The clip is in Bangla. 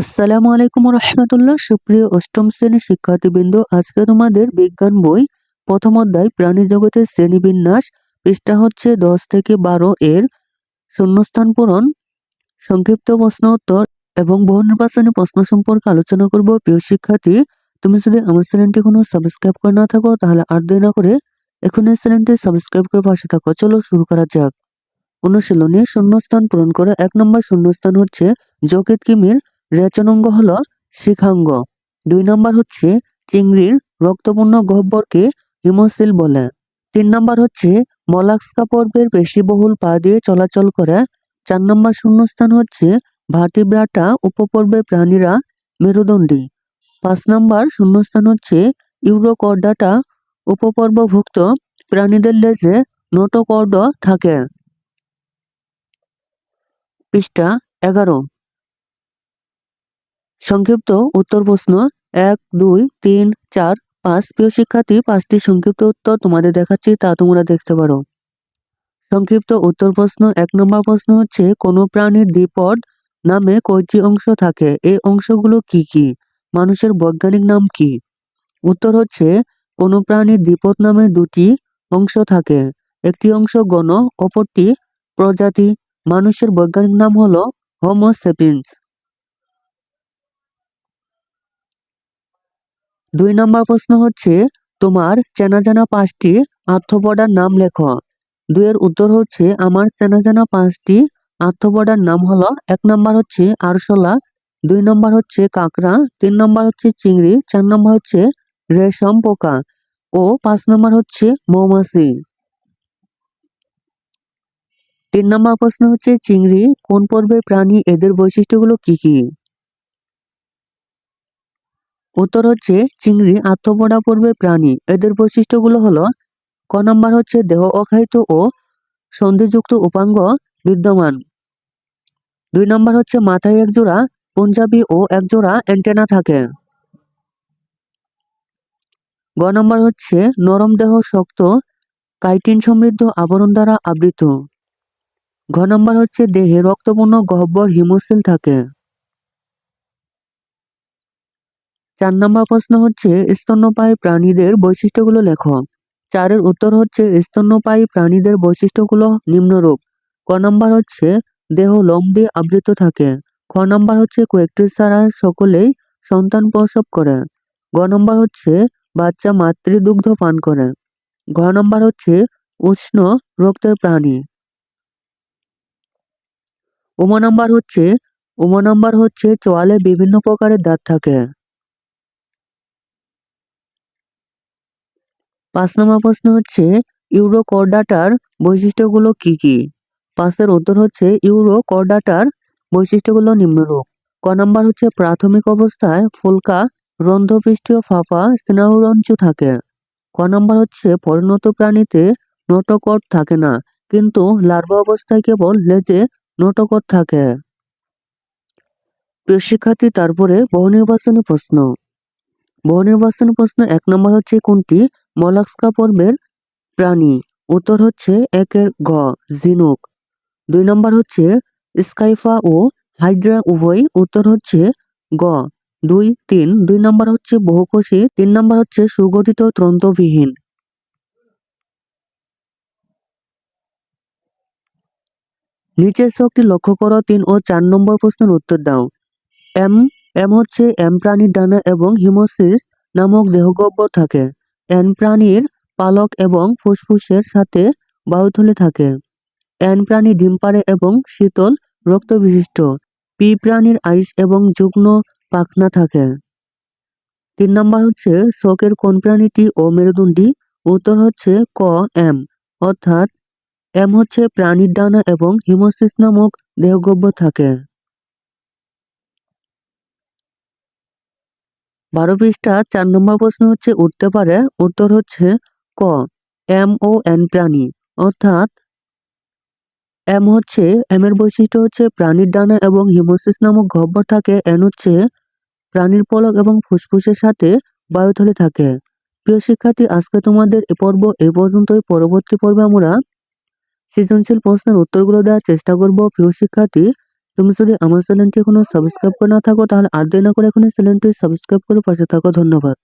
আসসালামু আলাইকুম রহমতুল্লাহ সুপ্রিয় অষ্টম শ্রেণির শিক্ষার্থীবৃন্দ, আজকে তোমাদের বিজ্ঞান বই প্রথম অধ্যায়, প্রাণী জগতের শ্রেণীবিন্যাস, পৃষ্ঠা হচ্ছে দশ থেকে বারো এর শূন্যস্থান পূরণ, সংক্ষিপ্ত প্রশ্ন উত্তর এবং বহু নির্বাচনী প্রশ্ন সম্পর্কে আলোচনা করব। প্রিয় শিক্ষার্থী, তুমি যদি আমার চ্যানেলটি কোনো সাবস্ক্রাইব করে না থাকো, তাহলে আর দেরি না করে এখন এই চ্যানেলটি সাবস্ক্রাইব করে পাশে থাকো। চলো শুরু করা যাক। অনুশীলনে শূন্যস্থান পূরণ করে এক নম্বর শূন্যস্থান হচ্ছে জকেত কিমির। রেচনাঙ্গ হল শিখাঙ্গ। দুই নম্বর হচ্ছে চিংড়ির রক্তপূর্ণ গহ্বরকে হিমোসিল বলে। তিন নম্বর হচ্ছে মলাক্সকা পর্বের পেশিবহুল পা দিয়ে চলাচল করে। চার নম্বর শূন্যস্থান হচ্ছে ভাটিব্রাটা উপপর্বের প্রাণীরা মেরুদণ্ডী। পাঁচ নম্বর শূন্যস্থান হচ্ছে ইউরোকর্ডাটা উপপর্বভুক্ত প্রাণীদের লেজে নোটোকর্ড থাকে। পৃষ্ঠা এগারো। সংক্ষিপ্ত উত্তর প্রশ্ন এক, দুই, তিন, চার, পাঁচ। প্রিয় শিক্ষার্থী, পাঁচটি সংক্ষিপ্ত উত্তর তোমাদের দেখাচ্ছি, তা তোমরা দেখতে পারো। সংক্ষিপ্ত উত্তর প্রশ্ন, এক নম্বর প্রশ্ন হচ্ছে, কোন প্রাণীর দ্বিপদ নামে কয়টি অংশ থাকে? এই অংশগুলো কি কি? মানুষের বৈজ্ঞানিক নাম কি? উত্তর হচ্ছে, কোন প্রাণীর দ্বিপদ নামে দুটি অংশ থাকে। একটি অংশ গণ, অপরটি প্রজাতি। মানুষের বৈজ্ঞানিক নাম হলো হোমোসেপিন্স দুই নম্বর প্রশ্ন হচ্ছে, তোমার চেনা জানা পাঁচটি আর্থপদার নাম লেখো। দুইয়ের উত্তর হচ্ছে, আমার চেনা জানা পাঁচটি আর্থপদার নাম হলো, এক নম্বর হচ্ছে আরশোলা, দুই নম্বর হচ্ছে কাঁকড়া, তিন নম্বর হচ্ছে চিংড়ি, চার নম্বর হচ্ছে রেশম পোকা ও পাঁচ নম্বর হচ্ছে মৌমাছি। তিন নম্বর প্রশ্ন হচ্ছে, চিংড়ি কোন পর্বের প্রাণী এদের বৈশিষ্ট্যগুলো কি কি? উত্তর হচ্ছে চিংড়ি আত্মপড়া পর্বের প্রাণী। এদের বৈশিষ্ট্যগুলো হলো, ক নম্বর হচ্ছে দেহ অখায়িত ও সন্ধিযুক্ত উপাঙ্গ বিদ্যমান। দুই নম্বর হচ্ছে মাথায় একজোড়া, পঞ্জাবি ও একজোড়া অ্যান্টেনা থাকে। গ নম্বর হচ্ছে নরম দেহ শক্ত, কাইটিন সমৃদ্ধ আবরণ দ্বারা আবৃত। ঘ নম্বর হচ্ছে দেহে রক্তপূর্ণ গহ্বর হিমোসিল থাকে। চার নম্বর প্রশ্ন হচ্ছে, স্তন্যপায়ী প্রাণীদের বৈশিষ্ট্যগুলো লেখো। চারের উত্তর হচ্ছে, স্তন্যপায়ী প্রাণীদের বৈশিষ্ট্যগুলো নিম্নরূপ। ক নম্বর হচ্ছে, দেহ লোম দিয়ে আবৃত থাকে। খ নম্বর হচ্ছে, কয়েকটি ছাড়া সকলেই সন্তান প্রসব করে। গ নম্বর হচ্ছে, বাচ্চা মাতৃদুগ্ধ পান করে। ঘ নম্বর হচ্ছে, উষ্ণ রক্তের প্রাণী। উম নম্বর হচ্ছে, উম নম্বর হচ্ছে, চোয়ালে বিভিন্ন প্রকারের দাঁত থাকে। পাঁচ নম্বর প্রশ্ন হচ্ছে ইউরো করডাটার বৈশিষ্ট্যগুলো কি কি? পাঁচের উত্তর হচ্ছে ইউরো করডাটার বৈশিষ্ট্যগুলো নিম্নরূপ। ক নম্বর হচ্ছে, প্রাথমিক অবস্থায় ফুলকা রন্ধ্রপৃষ্ঠীয় ফাফা স্নেহরঞ্চু থাকে। ক নম্বর হচ্ছে, পরিণত প্রাণীতে নোটকট থাকে না, কিন্তু লার্ভা অবস্থায় কেবল লেজে নোটকট থাকে। প্রিয় শিক্ষার্থী, তারপরে বহু নির্বাচনী প্রশ্ন। বহু নির্বাচনী প্রশ্ন, এক নম্বর হচ্ছে, কোনটি? মলাক্সকা পর্বের প্রাণী। উত্তর হচ্ছে একের গ জিনুক দুই নম্বর হচ্ছে স্কাইফা ও হাইড্রা উভয় উত্তর হচ্ছে গ, দুই, তিন। দুই নম্বর হচ্ছে বহুকোষী। তিন নম্বর হচ্ছে সুগঠিত ত্রন্তবিহীন নিচের শক্তি লক্ষ্য করো, তিন ও চার নম্বর প্রশ্নের উত্তর দাও। এম এম হচ্ছে এম প্রাণীর ডানা এবং হিমোসিস নামক দেহগহ্বর থাকে। এন প্রাণীর পালক এবং ফুসফুসের সাথে বায়ুথলি থাকে। এন প্রাণী ডিম পাড়ে এবং শীতল রক্ত বিশিষ্ট পি প্রাণীর আইস এবং যুগ্ন পাখনা থাকে। তিন নম্বর হচ্ছে শোকের কোন প্রাণীটি ও মেরুদণ্ডী। উত্তর হচ্ছে ক, এম। অর্থাৎ এম হচ্ছে প্রাণীর ডানা এবং হিমোসিস নামক দেহগহ্বর থাকে। বারো পৃষ্ঠা, চার নম্বর প্রশ্ন হচ্ছে, উঠতে পারে, উত্তর হচ্ছে ক, এম ও এন প্রাণী। অর্থাৎ এম হচ্ছে, এম এর বৈশিষ্ট্য হচ্ছে প্রাণীর ডানা এবং হিমোসিস নামক গহ্বর থাকে। এন হচ্ছে প্রাণীর পলক এবং ফুসফুসের সাথে বায়ুথলে থাকে। প্রিয় শিক্ষার্থী, আজকে তোমাদের এ পর্ব এ পর্যন্তই। পরবর্তী পর্বে আমরা সৃজনশীল প্রশ্নের উত্তরগুলো দেওয়ার চেষ্টা করব। প্রিয় শিক্ষার্থী তুমি যদি আমার চ্যানেলটি এখনও সাবস্ক্রাইব করে না থাকো, তাহলে আর দেরি না করে এখনই চ্যানেলটি সাবস্ক্রাইব করে পাশে থাকো। ধন্যবাদ।